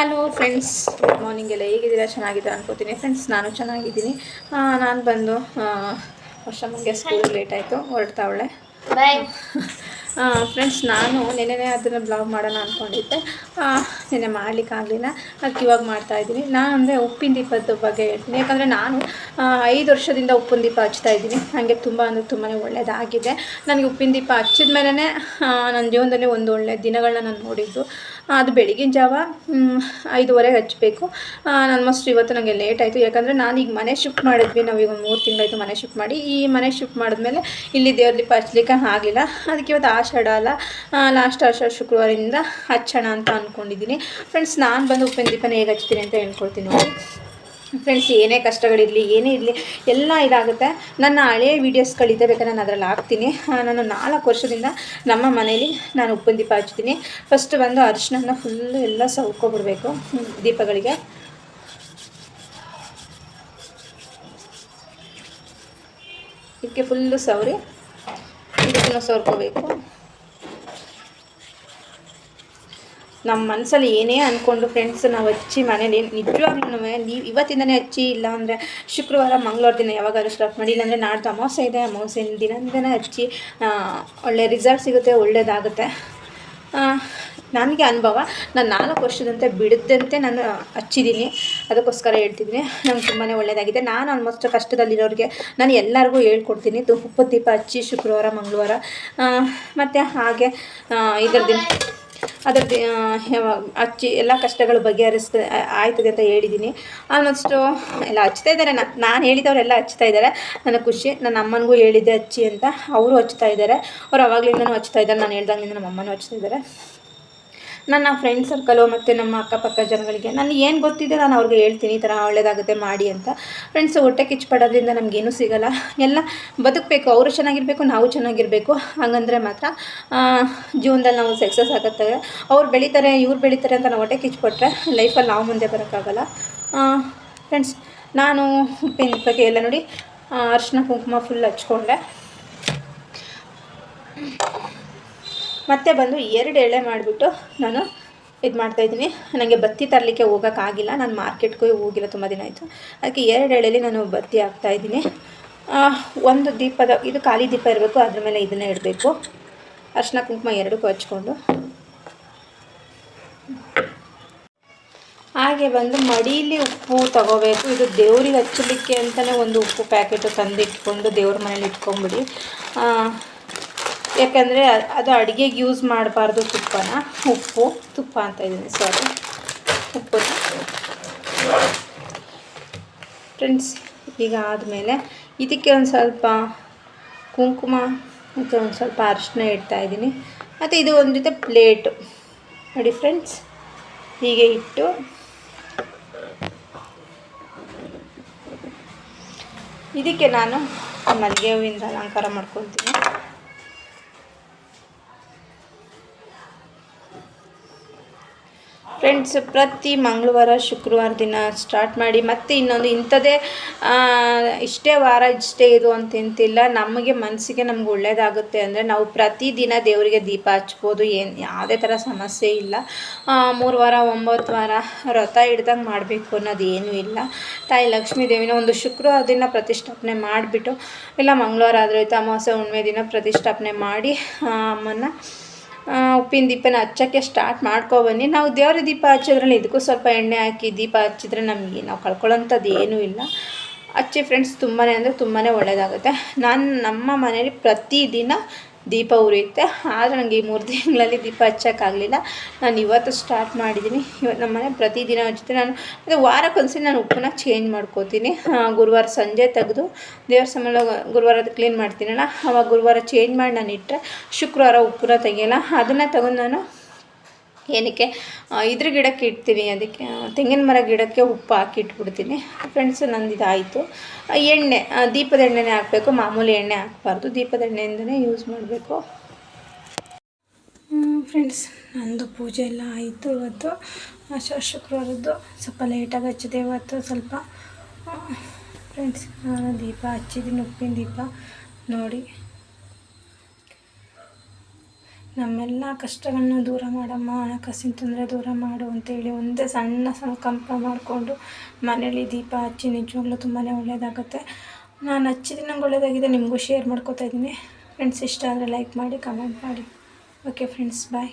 Hello friends good morning ಎಲ್ಲ ಹೇಗಿದ್ದೀರಾ? ಚೆನ್ನಾಗಿದ್ದೀರಾ ಅನ್ಕೋತೀನಿ. ಫ್ರೆಂಡ್ಸ್ ನಾನು ಚೆನ್ನಾಗಿದ್ದೀನಿ. ನಾನು ಬಂದು ವರ್ಷಮಗೆ ಸ್ಕೂಲ್ ಲೇಟ್ ಆಯಿತು ಹೊರಡ್ತಾವಳೆ ಬಾಯ್ ಫ್ರೆಂಡ್ಸ್ ನಾನು ನೆನ್ನೆನೇ ಅದನ್ನು ಬ್ಲಾಗ್ ಮಾಡೋಣ ಅಂದ್ಕೊಂಡಿದ್ದೆ ನೆನ್ನೆ ಮಾಡಲಿಕ್ಕಾಗಲಿಲ್ಲ ಅದಕ್ಕೆ ಇವಾಗ ಮಾಡ್ತಾಯಿದ್ದೀನಿ ನಾನು ಅಂದರೆ ಉಪ್ಪಿನ ದೀಪದ ಬಗ್ಗೆ ಹೇಳ್ತೀನಿ. ಯಾಕಂದರೆ ನಾನು ಐದು ವರ್ಷದಿಂದ ಉಪ್ಪಿನ ದೀಪ ಹಚ್ತಾ ಇದ್ದೀನಿ. ನನಗೆ ತುಂಬ ಅಂದರೆ ತುಂಬಾ ಒಳ್ಳೆಯದಾಗಿದೆ ನನಗೆ ಉಪ್ಪಿನ ದೀಪ ಹಚ್ಚಿದ ಮೇಲೇ ನನ್ನ ಜೀವನದಲ್ಲಿ ಒಂದು ಒಳ್ಳೆಯ ದಿನಗಳನ್ನ ನಾನು ನೋಡಿದ್ದು. ಅದು ಬೆಳಗಿನ ಜಾವ ಐದುವರೆ ಐದುವರೆಗೆ ಹಚ್ಚಬೇಕು ಆಲ್ಮೋಸ್ಟ್ ಇವತ್ತು ನನಗೆ ಲೇಟ್ ಆಯಿತು. ಯಾಕಂದರೆ ನಾನು ಈಗ ಮನೆ ಶಿಫ್ಟ್ ಮಾಡಿದ್ವಿ. ನಾವು ಈಗ ಒಂದು ಮೂರು ತಿಂಗಳಾಯಿತು ಮನೆ ಶಿಫ್ಟ್ ಮಾಡಿ. ಈ ಮನೆ ಶಿಫ್ಟ್ ಮಾಡಿದ್ಮೇಲೆ ಇಲ್ಲಿ ದೇವ್ರ ದೀಪ ಹಚ್ಲಿಕ್ಕೆ ಆಗಲಿಲ್ಲ. ಅದಕ್ಕೆ ಇವತ್ತು ಆಷಾಢ ಅಲ್ಲ. ಲಾಸ್ಟ್ ಆಷಾಢ ಶುಕ್ರವಾರದಿಂದ ಹಚ್ಚೋಣ ಅಂತ ಅಂದ್ಕೊಂಡಿದ್ದೀನಿ ಫ್ರೆಂಡ್ಸ್ ನಾನು ಬಂದು ಉಪ್ಪಿನ ದೀಪನ ಹೇಗೆ ಹಚ್ತೀನಿ ಅಂತ ಹೇಳ್ಕೊಳ್ತೀನಿ ನೋಡಿ. ಫ್ರೆಂಡ್ಸ್ ಏನೇ ಕಷ್ಟಗಳಿರಲಿ ಏನೇ ಇರಲಿ ಎಲ್ಲ ಇದಾಗುತ್ತೆ. ನನ್ನ ಹಳೆಯ ವೀಡಿಯೋಸ್ಗಳಿದೆ ಬೇಕಾದ್ರೆ ನಾನು ಅದರಲ್ಲಿ ಹಾಕ್ತೀನಿ. ನಾನು ನಾಲ್ಕು ವರ್ಷದಿಂದ ನಮ್ಮ ಮನೇಲಿ ನಾನು ಉಪ್ಪಿನ ದೀಪ ಹಚ್ತೀನಿ. ಫಸ್ಟ್ ಬಂದು ಅರಿಶಿನ ಫುಲ್ಲು ಎಲ್ಲ ಸವ್ಕೊಬಿಡ್ಬೇಕು ಹ್ಮ್, ದೀಪಗಳಿಗೆ. ಇದಕ್ಕೆ ಫುಲ್ಲು ಸವರಿ ಇದಕ್ಕೂ ಸವರ್ಕೋಬೇಕು. ನಮ್ಮ ಮನಸ್ಸಲ್ಲಿ ಏನೇ ಅಂದ್ಕೊಂಡು ಫ್ರೆಂಡ್ಸ್ ನಾವು ಹಚ್ಚಿ ಮನೇಲಿ, ನಿಜವಾಗ್ಲೂ ನೀವು ಇವತ್ತಿಂದನೇ ಹಚ್ಚಿ ಇಲ್ಲ ಅಂದರೆ ಶುಕ್ರವಾರ, ಮಂಗಳವಾರ ದಿನ ಯಾವಾಗಾದ್ರೂ ಸ್ಟಾರ್ಟ್ ಮಾಡಿ ಇಲ್ಲಾಂದರೆ ನಾಡ್ದು ಅಮಾವಾಸ್ಯೆ ಇದೆ, ಅಮಾವಾಸ್ಯೆ ದಿನದಿಂದನೇ ಹಚ್ಚಿ ಒಳ್ಳೆ ರಿಸಲ್ಟ್ ಸಿಗುತ್ತೆ ಒಳ್ಳೆಯದಾಗುತ್ತೆ ನನಗೆ ಅನುಭವ, ನಾನು ನಾಲ್ಕು ವರ್ಷದಂತೆ ಬಿಡದಂತೆ ನಾನು ಹಚ್ಚಿದ್ದೀನಿ ಅದಕ್ಕೋಸ್ಕರ ಹೇಳ್ತಿದ್ದೀನಿ, ನಂಗೆ ತುಂಬಾ ಒಳ್ಳೆಯದಾಗಿದೆ ನಾನು ಆಲ್ಮೋಸ್ಟ್ ಕಷ್ಟದಲ್ಲಿರೋರಿಗೆ ನಾನು ಎಲ್ಲರಿಗೂ ಹೇಳ್ಕೊಡ್ತೀನಿ ಉಪ್ಪು ದೀಪ ಹಚ್ಚಿ ಶುಕ್ರವಾರ, ಮಂಗಳವಾರ. ಮತ್ತು ಹಾಗೆ ಇದ್ರ ದಿನ ಅದರದ್ದು ಹಚ್ಚಿ ಎಲ್ಲ ಕಷ್ಟಗಳು ಬಗೆಹರಿಸ್ತ ಆಯ್ತದೆ ಅಂತ ಹೇಳಿದ್ದೀನಿ ಆಲ್ಮೋಸ್ಟು ಎಲ್ಲ ಹಚ್ತಾ ಇದ್ದಾರೆ. ನಾನು ಹೇಳಿದವರೆಲ್ಲ ಹಚ್ತಾ ಇದ್ದಾರೆ. ನನಗೆ ಖುಷಿ, ನನ್ನ ಅಮ್ಮನಿಗೂ ಹೇಳಿದ್ದೆ ಹಚ್ಚಿ ಅಂತ. ಅವರು ಹಚ್ತಾ ಇದ್ದಾರೆ. ಅವ್ರು ಅವಾಗಲಿಂದನೂ ಹಚ್ತಾ ಇದ್ದಾರೆ. ನಾನು ಹೇಳ್ದಂಗಿಂದ ನಮ್ಮ ಅಮ್ಮನೂ ಹಚ್ತಾ ಇದ್ದಾರೆ. ನನ್ನ ಫ್ರೆಂಡ್ ಸರ್ಕಲು ಮತ್ತು ನಮ್ಮ ಅಕ್ಕಪಕ್ಕ ಜನಗಳಿಗೆ ನಾನು ಏನು ಗೊತ್ತಿದೆ ನಾನು ಅವ್ರಿಗೆ ಹೇಳ್ತೀನಿ, ಈ ಥರ ಒಳ್ಳೇದಾಗುತ್ತೆ ಮಾಡಿ ಅಂತ. ಫ್ರೆಂಡ್ಸ್ ಹೊಟ್ಟೆ ಕಿಚ್ಚುಪಡೋದ್ರಿಂದ ನಮಗೇನೂ ಸಿಗಲ್ಲ. ಎಲ್ಲ ಬದುಕಬೇಕು, ಅವರು ಚೆನ್ನಾಗಿರಬೇಕು, ನಾವು ಚೆನ್ನಾಗಿರಬೇಕು. ಹಾಗಂದ್ರೆ ಮಾತ್ರ ಜೀವನದಲ್ಲಿ ನಾವು ಸಕ್ಸಸ್ ಆಗುತ್ತೆ. ಅವ್ರು ಬೆಳೀತಾರೆ, ಇವ್ರು ಬೆಳೀತಾರೆ ಅಂತ ನಾವು ಹೊಟ್ಟೆ ಕಿಚ್ಚುಪಟ್ಟರೆ ಲೈಫಲ್ಲಿ ನಾವು ಮುಂದೆ ಬರೋಕ್ಕಾಗಲ್ಲ. ಫ್ರೆಂಡ್ಸ್ ನಾನು ಉಪ್ಪಿನ ಬಗ್ಗೆ ಎಲ್ಲ ನೋಡಿ ಅರಿಶಿನ ಕುಂಕುಮ ಫುಲ್ ಹಚ್ಕೊಂಡೆ. ಮತ್ತೆ ಬಂದು ಎರಡು ಎಳೆ ಮಾಡಿಬಿಟ್ಟು ನಾನು ಇದು ಮಾಡ್ತಾಯಿದ್ದೀನಿ ನನಗೆ ಬತ್ತಿ ತರಲಿಕ್ಕೆ ಹೋಗೋಕ್ಕಾಗಿಲ್ಲ ನಾನು ಮಾರ್ಕೆಟ್ಗೂ ಹೋಗಿಲ್ಲ ತುಂಬ ದಿನ ಆಯಿತು. ಅದಕ್ಕೆ ಎರಡು ಎಳೆಯಲ್ಲಿ ನಾನು ಬತ್ತಿ ಹಾಕ್ತಾಯಿದ್ದೀನಿ ಒಂದು ದೀಪದ, ಇದು ಖಾಲಿ ದೀಪ ಇರಬೇಕು, ಅದ್ರ ಮೇಲೆ ಇದನ್ನೇ ಇಡಬೇಕು. ಅರ್ಶಿನ ಕುಂಕುಮ ಎರಡಕ್ಕೂ ಹಚ್ಕೊಂಡು. ಹಾಗೆ ಬಂದು ಮಡೀಲಿ ಉಪ್ಪು ತಗೋಬೇಕು. ಇದು ದೇವ್ರಿಗೆ ಹಚ್ಚಲಿಕ್ಕೆ ಅಂತಲೇ ಒಂದು ಉಪ್ಪು ಪ್ಯಾಕೆಟು ತಂದಿಟ್ಕೊಂಡು ದೇವ್ರ ಮನೇಲಿ ಇಟ್ಕೊಂಬಿಡಿ. ಯಾಕಂದರೆ ಅದು ಅಡುಗೆಗೆ ಯೂಸ್ ಮಾಡಬಾರ್ದು ತುಪ್ಪನ. ಉಪ್ಪು, ತುಪ್ಪ ಅಂತ ಇದ್ದೀನಿ ಸಾರಿ ಉಪ್ಪು. ಫ್ರೆಂಡ್ಸ್ ಈಗ ಆದಮೇಲೆ ಇದಕ್ಕೆ ಒಂದು ಸ್ವಲ್ಪ ಕುಂಕುಮ ಮತ್ತು ಒಂದು ಸ್ವಲ್ಪ ಅರಿಶಿನ ಇಡ್ತಾ ಇದ್ದೀನಿ. ಮತ್ತು ಇದು ಒಂದು ಜೊತೆ ಪ್ಲೇಟು ನೋಡಿ ಫ್ರೆಂಡ್ಸ್ ಹೀಗೆ ಇಟ್ಟು ಇದಕ್ಕೆ ನಾನು ಮಲ್ಲಿಗೆ ಹೂವಿಂದ ಅಲಂಕಾರ ಮಾಡ್ಕೊತೀನಿ. ಫ್ರೆಂಡ್ಸ್ ಪ್ರತಿ ಮಂಗಳವಾರ, ಶುಕ್ರವಾರ ದಿನ ಸ್ಟಾರ್ಟ್ ಮಾಡಿ ಮತ್ತೆ ಇನ್ನೊಂದು ಇಂಥದ್ದೇ ಇಷ್ಟೇ ವಾರ ಇಷ್ಟೇ ಇದು ಅಂತ ಎಂತಿಲ್ಲ. ನಮಗೆ ಮನಸ್ಸಿಗೆ ನಮ್ಗೆ ಒಳ್ಳೆಯದಾಗುತ್ತೆ ಅಂದರೆ ನಾವು ಪ್ರತಿದಿನ ದೇವರಿಗೆ ದೀಪ ಹಚ್ಬೋದು. ಏನು, ಯಾವುದೇ ಥರ ಸಮಸ್ಯೆ ಇಲ್ಲ. ಮೂರು ವಾರ, ಒಂಬತ್ತು ವಾರ ವ್ರತ ಹಿಡ್ದಂಗೆ ಮಾಡಬೇಕು ಅನ್ನೋದು ಏನೂ ಇಲ್ಲ. ತಾಯಿ ಲಕ್ಷ್ಮೀ ದೇವಿನ ಒಂದು ಶುಕ್ರವಾರ ದಿನ ಪ್ರತಿಷ್ಠಾಪನೆ ಮಾಡಿಬಿಟ್ಟು, ಇಲ್ಲ ಮಂಗಳವಾರ ಆದರೆ ಆಯಿತು, ಅಮಾವಾಸ್ಯ ಹುಣ್ಮೆ ದಿನ ಪ್ರತಿಷ್ಠಾಪನೆ ಮಾಡಿ ಅಮ್ಮನ್ನ ಉಪ್ಪಿನ ದೀಪನ ಹಚ್ಚೋಕ್ಕೆ ಸ್ಟಾರ್ಟ್ ಮಾಡ್ಕೊಬನ್ನಿ ನಾವು ದೇವ್ರ ದೀಪ ಹಚ್ಚೋದ್ರಲ್ಲಿ ಇದಕ್ಕೂ ಸ್ವಲ್ಪ ಎಣ್ಣೆ ಹಾಕಿ ದೀಪ ಹಚ್ಚಿದ್ರೆ ನಮಗೆ ನಾವು ಕಳ್ಕೊಳ್ಳೋಂಥದ್ದು ಏನೂ ಇಲ್ಲ. ಹಚ್ಚಿ ಫ್ರೆಂಡ್ಸ್ ತುಂಬಾ ಅಂದರೆ ತುಂಬಾ ಒಳ್ಳೆಯದಾಗುತ್ತೆ ನಾನು ನಮ್ಮ ಮನೇಲಿ ಪ್ರತಿದಿನ ದೀಪ ಉರಿಯುತ್ತೆ. ಆದರೆ ನನಗೆ ಈ ಮೂರು ತಿಂಗಳಲ್ಲಿ ದೀಪ ಹಚ್ಚೋಕ್ಕಾಗಲಿಲ್ಲ. ನಾನು ಇವತ್ತು ಸ್ಟಾರ್ಟ್ ಮಾಡಿದ್ದೀನಿ ಇವತ್ತು ನಮ್ಮ ಮನೆ ಪ್ರತಿದಿನ ಹಚ್ಚುತ್ತೆ. ನಾನು ಅದು ವಾರಕ್ಕೊಂದ್ಸರಿ ನಾನು ಉಪ್ಪನ್ನ ಚೇಂಜ್ ಮಾಡ್ಕೋತೀನಿ. ಗುರುವಾರ ಸಂಜೆ ತೆಗೆದು ದೇವ್ರ ಗುರುವಾರ ಕ್ಲೀನ್ ಮಾಡ್ತೀನಲ್ಲ, ಅವಾಗ ಗುರುವಾರ ಚೇಂಜ್ ಮಾಡಿ ನಾನು ಇಟ್ಟರೆ ಶುಕ್ರವಾರ ಉಪ್ಪನ್ನ ತೆಗಿಯಲ್ಲ. ಅದನ್ನು ತಗೊಂಡು ನಾನು ಏನಕ್ಕೆ? ಇದ್ರ ಗಿಡಕ್ಕೆ ಇಡ್ತೀನಿ, ಅದಕ್ಕೆ ತೆಂಗಿನ ಮರ ಗಿಡಕ್ಕೆ ಉಪ್ಪು ಹಾಕಿ ಇಟ್ಬಿಡ್ತೀನಿ. ಫ್ರೆಂಡ್ಸ್ ನಂದು ಇದಾಯಿತು. ಎಣ್ಣೆ ದೀಪದ ಎಣ್ಣೆನೇ ಹಾಕಬೇಕು, ಮಾಮೂಲಿ ಎಣ್ಣೆ ಹಾಕಬಾರ್ದು. ದೀಪದ ಎಣ್ಣೆಯಿಂದನೇ ಯೂಸ್ ಮಾಡಬೇಕು. ಫ್ರೆಂಡ್ಸ್ ನಂದು ಪೂಜೆ ಎಲ್ಲ ಆಯಿತು ಇವತ್ತು. ಶುಕ್ರವಾರದ್ದು ಸ್ವಲ್ಪ ಲೇಟಾಗಿ ಹಚ್ಚಿದೆ ಇವತ್ತು, ಸ್ವಲ್ಪ. ಫ್ರೆಂಡ್ಸ್ ನಾನು ದೀಪ ಹಚ್ಚಿದ್ದೀನಿ, ಉಪ್ಪಿನ ದೀಪ ನೋಡಿ. ನಮ್ಮೆಲ್ಲ ಕಷ್ಟಗಳನ್ನ ದೂರ ಮಾಡಮ್ಮ, ಹಣಕಾಸಿನ ತೊಂದರೆ ದೂರ ಮಾಡು ಅಂತೇಳಿ ಒಂದೇ ಸಣ್ಣ ಸಂಕಲ್ಪ ಮಾಡಿಕೊಂಡು ಮನೇಲಿ ದೀಪ ಹಚ್ಚಿ ನಿಜವಾಗ್ಲೂ ತುಂಬಾ ಒಳ್ಳೆಯದಾಗುತ್ತೆ ನಾನು ಹಚ್ಚಿದ್ದು ನಂಗೆ ಒಳ್ಳೆಯದಾಗಿದೆ ನಿಮಗೂ ಶೇರ್ ಮಾಡ್ಕೋತಾ ಇದ್ದೀನಿ. ಫ್ರೆಂಡ್ಸ್ ಇಷ್ಟ ಆದರೆ ಲೈಕ್ ಮಾಡಿ ಕಮೆಂಟ್ ಮಾಡಿ. Okay friends bye